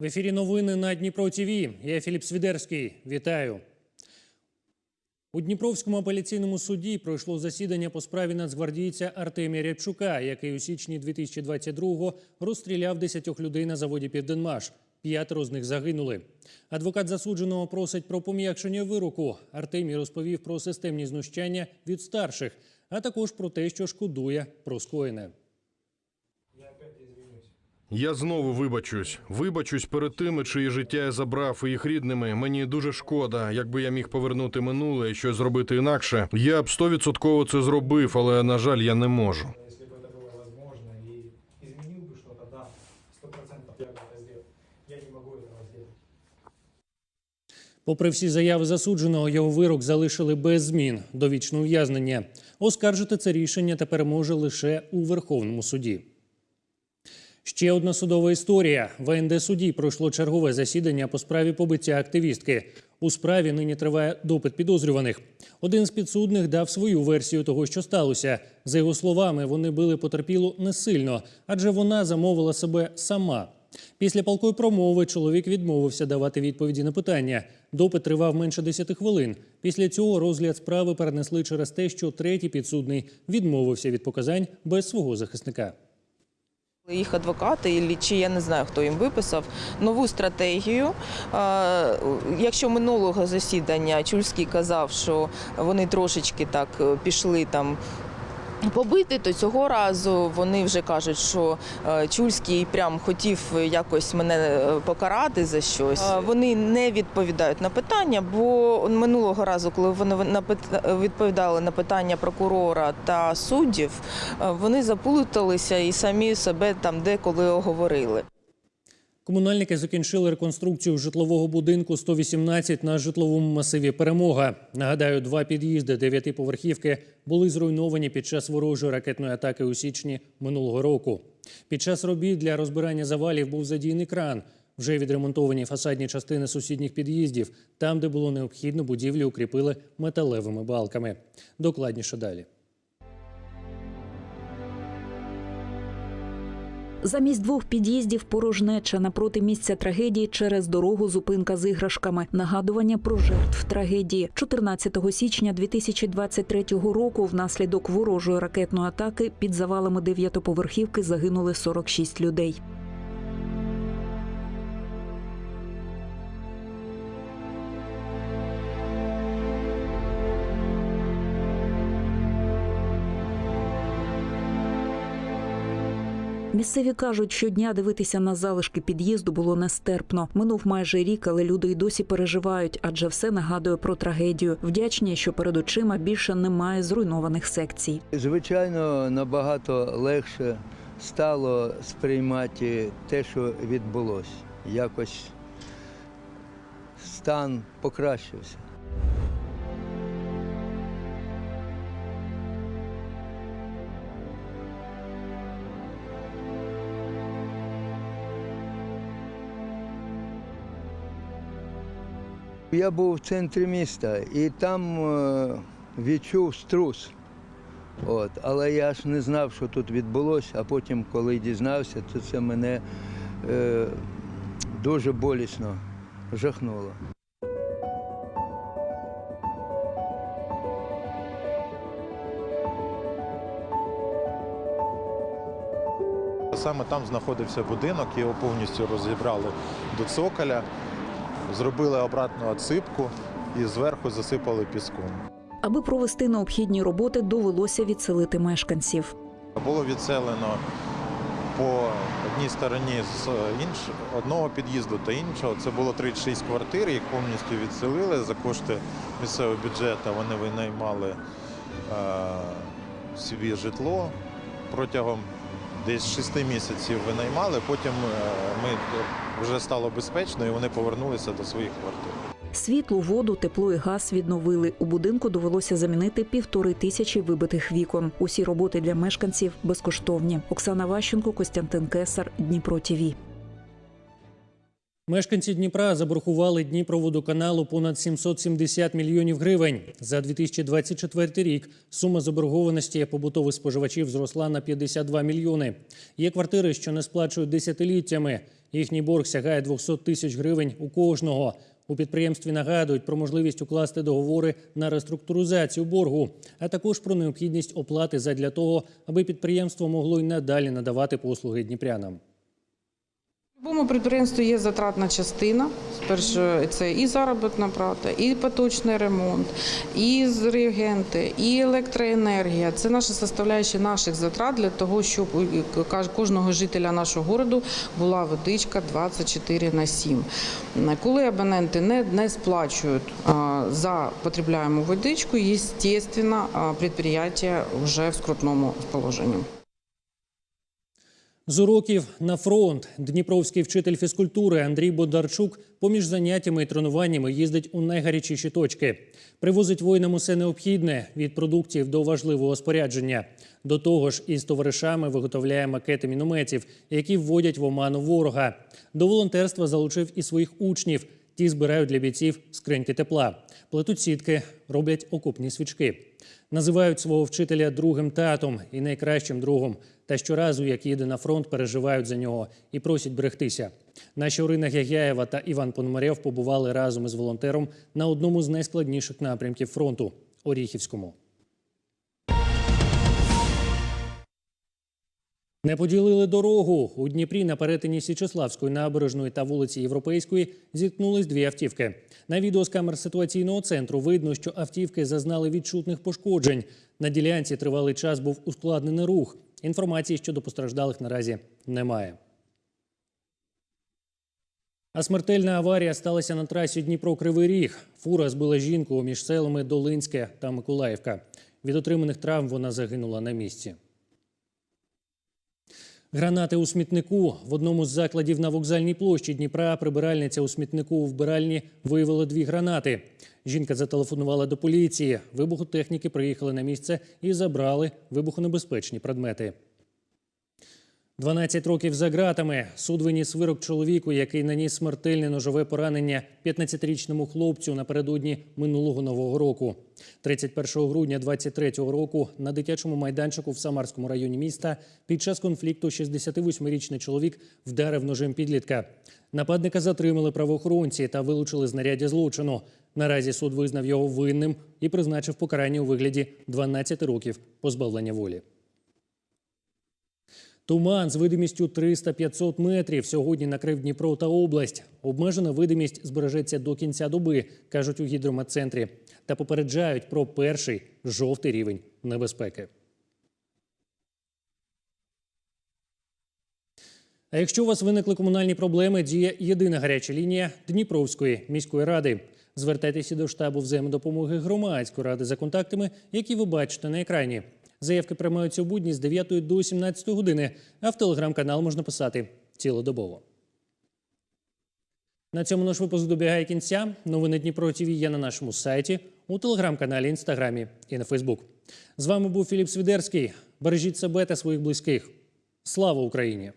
В ефірі новини на Дніпро ТВ. Я Філіп Свідерський. Вітаю. У Дніпровському апеляційному суді пройшло засідання по справі нацгвардійця Артемія Рябчука, який у січні 2022-го розстріляв 10 людей на заводі Південмаш. П'ятеро з них загинули. Адвокат засудженого просить про пом'якшення вироку. Артемій розповів про системні знущання від старших, а також про те, що шкодує про скоєне. Я знову вибачусь. Вибачусь перед тими, чиї життя я забрав і їх рідними. Мені дуже шкода. Якби я міг повернути минуле і щось зробити інакше, я б стовідсотково це зробив, але на жаль, я не можу. Если бы это было возможно и изменил бы что-то, да, сто процентов я бы это сделал. Я не могу этого сделать. Попри всі заяви засудженого, його вирок залишили без змін довічне ув'язнення. Оскаржити це рішення тепер може лише у Верховному суді. Ще одна судова історія. В НД суді пройшло чергове засідання по справі побиття активістки. У справі нині триває допит підозрюваних. Один з підсудних дав свою версію того, що сталося. За його словами, вони били потерпілу не сильно, адже вона замовила себе сама. Після палкої промови чоловік відмовився давати відповіді на питання. Допит тривав менше 10 хвилин. Після цього розгляд справи перенесли через те, що третій підсудний відмовився від показань без свого захисника. Їх адвокати, і чи я не знаю, хто їм виписав нову стратегію. Якщо минулого засідання Чульський казав, що вони трошечки так е, пішли там. Побити, то цього разу вони вже кажуть, що е, Чульський прям хотів якось мене е, покарати за щось. Е, Вони не відповідають на питання, бо минулого разу, коли вони відповідали на питання прокурора та суддів, вони заплуталися і самі себе там деколи оговорили. Комунальники закінчили реконструкцію житлового будинку 118 на житловому масиві Перемога. Нагадаю, два під'їзди дев'ятиповерхівки були зруйновані під час ворожої ракетної атаки у січні минулого року. Під час робіт для розбирання завалів був задіяний кран. Вже відремонтовані фасадні частини сусідніх під'їздів. Там, де було необхідно, будівлі укріпили металевими балками. Докладніше далі. Замість двох під'їздів порожнеча напроти місця трагедії через дорогу зупинка з іграшками. Нагадування про жертв трагедії. 14 січня 2023 року внаслідок ворожої ракетної атаки під завалами дев'ятоповерхівки загинули 46 людей. Місцеві кажуть, щодня дивитися на залишки під'їзду було нестерпно. Минув майже рік, але люди й досі переживають, адже все нагадує про трагедію. Вдячні, що перед очима більше немає зруйнованих секцій. Звичайно, набагато легше стало сприймати те, що відбулося. Якось стан покращився. Я був в центрі міста і там е, відчув струс. От. Але я ж не знав, що тут відбулося, а потім, коли дізнався, то це мене е, дуже болісно жахнуло. Саме там знаходився будинок, його повністю розібрали до цоколя, зробили обратну отсипку і зверху засипали піском. Аби провести необхідні роботи, довелося відселити мешканців. Було відселено по одній стороні з інш... одного під'їзду та іншого. Це було 36 квартир, їх повністю відселили за кошти місцевого бюджету. Вони винаймали е... собі житло протягом десь 6 місяців винаймали. Потім е, ми вже стало безпечно і вони повернулися до своїх квартир. Світло, воду, тепло і газ відновили. У будинку довелося замінити півтори тисячі вибитих вікон. Усі роботи для мешканців безкоштовні. Оксана Ващенко, Костянтин Кесар, Дніпро ТІВІ. Мешканці Дніпра заборгували Дніпроводоканалу понад 770 мільйонів гривень. За 2024 рік сума заборгованості побутових споживачів зросла на 52 мільйони. Є квартири, що не сплачують десятиліттями. Їхній борг сягає 200 тисяч гривень у кожного. У підприємстві нагадують про можливість укласти договори на реструктуризацію боргу, а також про необхідність оплати задля того, аби підприємство могло й надалі надавати послуги дніпрянам. Будь-якому підприємстві є затратна частина. Спершу це і заробітна плата, і поточний ремонт, і реагенти, і електроенергія. Це наші составляючі наших затрат для того, щоб у кожного жителя нашого городу була водичка 24 на 7. Коли абоненти не, не сплачують за потребляємо водичку, а, підприємство вже в скрутному положенні. З уроків на фронт дніпровський вчитель фізкультури Андрій Бондарчук поміж заняттями і тренуваннями їздить у найгарячіші точки. Привозить воїнам усе необхідне від продуктів до важливого спорядження. До того ж, із товаришами виготовляє макети мінометів, які вводять в оману ворога. До волонтерства залучив і своїх учнів. Ті збирають для бійців скриньки тепла, плетуть сітки, роблять окупні свічки. Називають свого вчителя другим татом і найкращим другом. Та щоразу, як їде на фронт, переживають за нього і просять берегтися. Наші Орина Гягяєва та Іван Пономарєв побували разом із волонтером на одному з найскладніших напрямків фронту Оріхівському. Не поділили дорогу. У Дніпрі на перетині Січеславської набережної та вулиці Європейської зіткнулись дві автівки. На відео з камер ситуаційного центру видно, що автівки зазнали відчутних пошкоджень. На ділянці тривалий час був ускладнений рух. Інформації щодо постраждалих наразі немає. А смертельна аварія сталася на трасі Дніпро-Кривий Ріг. Фура збила жінку між селами Долинське та Миколаївка. Від отриманих травм вона загинула на місці. Гранати у смітнику в одному з закладів на вокзальній площі Дніпра прибиральниця у смітнику у вбиральні виявила дві гранати. Жінка зателефонувала до поліції. Вибухотехніки приїхали на місце і забрали вибухонебезпечні предмети. 12 років за ґратами. Суд виніс вирок чоловіку, який наніс смертельне ножове поранення 15-річному хлопцю напередодні минулого нового року. 31 грудня 23-го року на дитячому майданчику в Самарському районі міста під час конфлікту 68-річний чоловік вдарив ножем підлітка. Нападника затримали правоохоронці та вилучили знаряддя злочину. Наразі суд визнав його винним і призначив покарання у вигляді 12 років позбавлення волі. Туман з видимістю 300-500 метрів сьогодні накрив Дніпро та область. Обмежена видимість збережеться до кінця доби, кажуть у гідрометцентрі, та попереджають про перший жовтий рівень небезпеки. А якщо у вас виникли комунальні проблеми, діє єдина гаряча лінія Дніпровської міської ради. Звертайтеся до штабу взаємодопомоги громадської ради за контактами, які ви бачите на екрані. Заявки приймаються у будні з 9 до 17 години, а в телеграм-канал можна писати цілодобово. На цьому наш випуск добігає кінця. Новини Дніпро ТВ є на нашому сайті, у телеграм-каналі, інстаграмі і на Фейсбук. З вами був Філіп Свідерський. Бережіть себе та своїх близьких. Слава Україні!